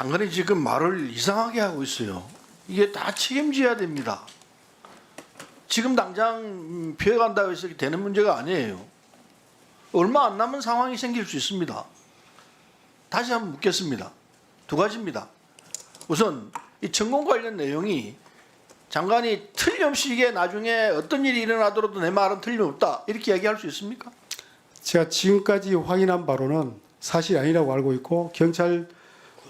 장관이 지금 말을 이상하게 하고 있어요. 이게 다 책임져야 됩니다. 지금 당장 음, 피해간다고 해서 되는 문제가 아니에요. 얼마 안 남은 상황이 생길 수 있습니다. 다시 한번 묻겠습니다. 두 가지입니다. 우선 이 천공 관련 내용이 장관이 틀림없이 이게 나중에 어떤 일이 일어나더라도 내 말은 틀림없다 이렇게 얘기할 수 있습니까? 제가 지금까지 확인한 바로는 사실이 아니라고 알고 있고 경찰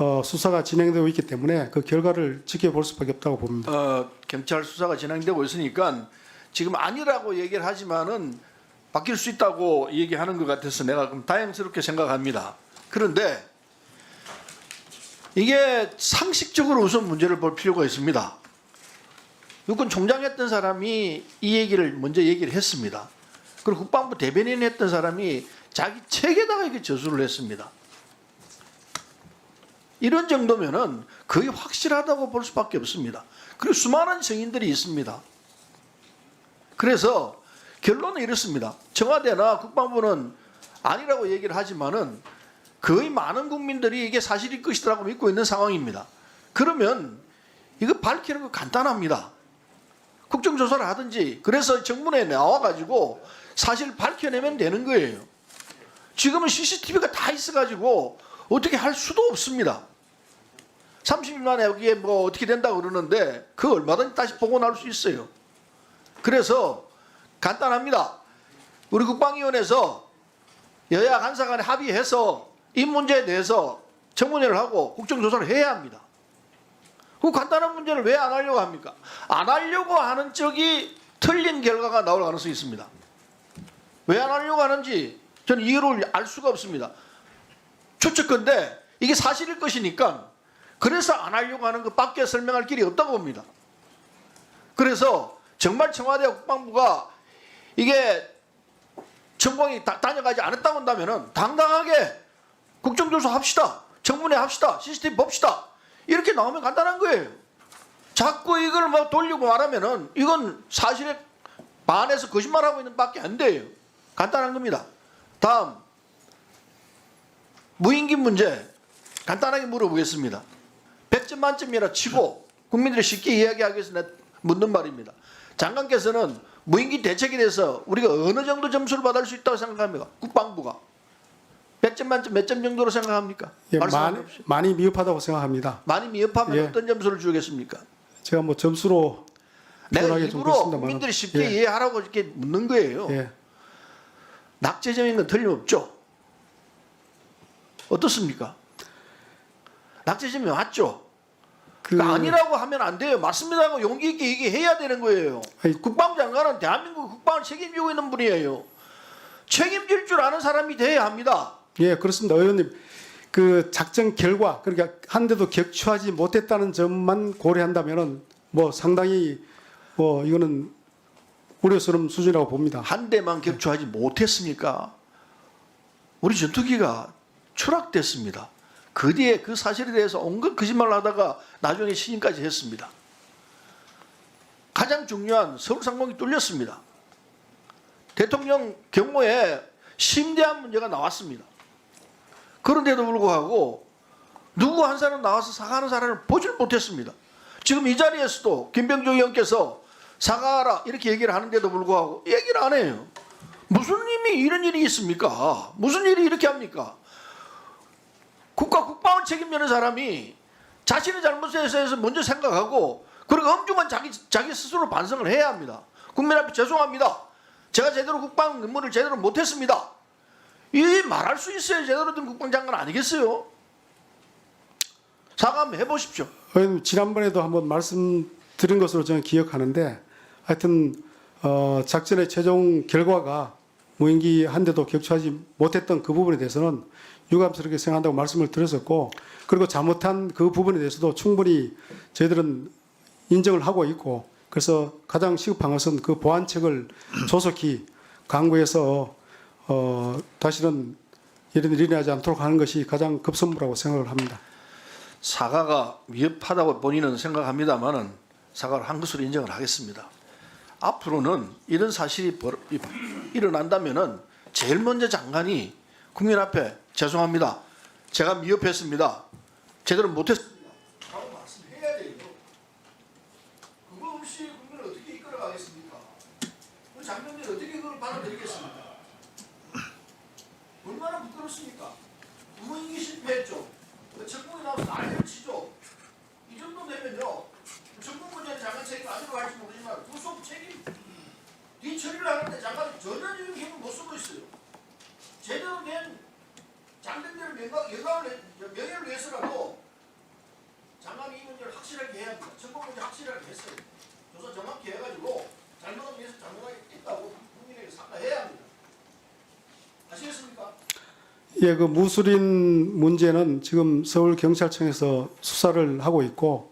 어, 수사가 진행되고 있기 때문에 그 결과를 지켜볼 수밖에 없다고 봅니다. 어, 경찰 수사가 진행되고 있으니까 지금 아니라고 얘기를 하지만은 바뀔 수 있다고 얘기하는 것 같아서 내가 그럼 다행스럽게 생각합니다. 그런데 이게 상식적으로 우선 문제를 볼 필요가 있습니다. 육군 총장했던 사람이 이 얘기를 먼저 얘기를 했습니다. 그리고 국방부 대변인 했던 사람이 자기 책에다가 이렇게 저술을 했습니다. 이런 정도면은 거의 확실하다고 볼 수밖에 없습니다. 그리고 수많은 증인들이 있습니다. 그래서 결론은 이렇습니다. 청와대나 국방부는 아니라고 얘기를 하지만은 거의 많은 국민들이 이게 사실일 것이라고 믿고 있는 상황입니다. 그러면 이거 밝히는 거 간단합니다. 국정조사를 하든지 그래서 정문에 나와가지고 사실 밝혀내면 되는 거예요. 지금은 CCTV가 다 있어가지고 어떻게 할 수도 없습니다. 30일 만에 여기에 뭐 어떻게 된다고 그러는데 그 얼마든지 다시 나올 수 있어요. 그래서 간단합니다. 우리 국방위원회에서 여야 간사 간에 합의해서 이 문제에 대해서 청문회를 하고 국정조사를 해야 합니다. 그 간단한 문제를 왜 안 하려고 합니까? 안 하려고 하는 쪽이 틀린 결과가 나올 가능성이 있습니다. 왜 안 하려고 하는지 저는 이유를 알 수가 없습니다. 추측건데 이게 사실일 것이니까 그래서 안 하려고 하는 것밖에 설명할 길이 없다고 봅니다. 그래서 정말 청와대와 국방부가 이게 정공이 다, 다녀가지 않았다고 한다면 당당하게 국정조사 합시다. 청문회 합시다. 시스템 봅시다. 이렇게 나오면 간단한 거예요. 자꾸 이걸 막 돌리고 말하면은 이건 사실에 반해서 거짓말하고 있는 밖에 안 돼요. 간단한 겁니다. 다음 무임기 문제 간단하게 물어보겠습니다. 100점 만점이라 치고 국민들이 쉽게 이야기하기 위해서 내가 묻는 말입니다. 장관께서는 무임기 대책에 대해서 우리가 어느 정도 점수를 받을 수 있다고 생각합니까? 국방부가 100점 만점 몇 점 정도로 생각합니까? 예. 많이, 많이 미흡하다고 생각합니다. 많이 미흡하면 예. 어떤 점수를 주겠습니까? 제가 뭐 점수로 내가 일부러. 국민들이 쉽게 예. 이해하라고 이렇게 묻는 거예요. 예, 낙제점인 건 틀림없죠. 어떻습니까? 낙제점이 맞죠. 그 그러니까 아니라고 하면 안 돼요. 맞습니다 하고 용기 있게 얘기해야 되는 거예요. 아니, 국방부 장관은 대한민국 국방을 책임지고 있는 분이에요. 책임질 줄 아는 사람이 돼야 합니다. 예, 그렇습니다. 의원님. 그 작전 결과 그러니까 한 대도 격추하지 못했다는 점만 고려한다면은 뭐 상당히 뭐 이거는 우려스러운 수준이라고 봅니다. 한 대만 격추하지 못했으니까 우리 전투기가 추락됐습니다. 그 뒤에 그 사실에 대해서 온갖 거짓말을 하다가 나중에 시인까지 했습니다. 가장 중요한 서울 상공이 뚫렸습니다. 대통령 경호에 심대한 문제가 나왔습니다. 그런데도 불구하고 누구 한 사람 나와서 사과하는 사람을 보질 못했습니다. 지금 이 자리에서도 김병조 의원께서 사과하라 이렇게 얘기를 하는데도 불구하고 얘기를 안 해요. 무슨 님이 이런 일이 있습니까? 무슨 일이 이렇게 합니까? 국가 국방을 책임지는 사람이 자신의 잘못에 대해서 먼저 생각하고 그리고 엄중한 자기 자기 스스로 반성을 해야 합니다. 국민 앞에 죄송합니다. 제가 제대로 국방 업무를 제대로 못했습니다. 이 말할 수 있어야 제대로 된 국방장관 아니겠어요? 사과 한번 해보십시오. 지난번에도 한번 말씀 드린 것으로 저는 기억하는데 하여튼 어, 작전의 최종 결과가 무인기 한 대도 격추하지 못했던 그 부분에 대해서는 유감스럽게 생각한다고 말씀을 드렸었고 그리고 잘못한 그 부분에 대해서도 충분히 저희들은 인정을 하고 있고 그래서 가장 시급한 것은 그 보완책을 조속히 강구해서 어, 다시는 이런 일이 일어나지 않도록 하는 것이 가장 급선무라고 생각을 합니다. 사과가 위협하다고 본인은 생각합니다만은 사과를 한 것으로 인정을 하겠습니다. 앞으로는 이런 사실이 벌- 일어난다면은 제일 먼저 장관이 국민 앞에 죄송합니다. 제가 미흡했습니다. 제대로 못했습니다. 라고 말씀해야 돼요. 그거 없이 국민을 어떻게 이끌어가겠습니까? 그 장병들이 어떻게 그걸 받아들이겠습니까? 얼마나 부끄럽습니까? 무인기 실패했죠. 그 정국이 나와서 난리를 치죠. 이 정도 되면요. 정국 문제는 장관 책임 아니로 할지 모르지만 구속 책임 뒤처리를 하는데 장관이 전혀 힘을 못 쓰고 있어요. 제대로 된 영광을, 위- 명예를 위해서라도 장관이 이 문제를 확실하게 해야 합니다. 정국 문제 확실하게 했어요. 조사 정확히 해가지고 잘못하기 위해서 장관이 있다고 국민에게 사과해야 합니다. 아시겠습니까? 예, 그 무술인 문제는 지금 서울 경찰청에서 수사를 하고 있고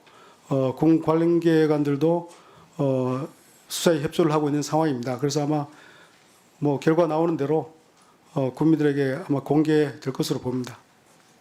어, 군 관련기관들도 어, 수사에 협조를 하고 있는 상황입니다. 그래서 아마 뭐 결과 나오는 대로 어, 국민들에게 아마 공개될 것으로 봅니다.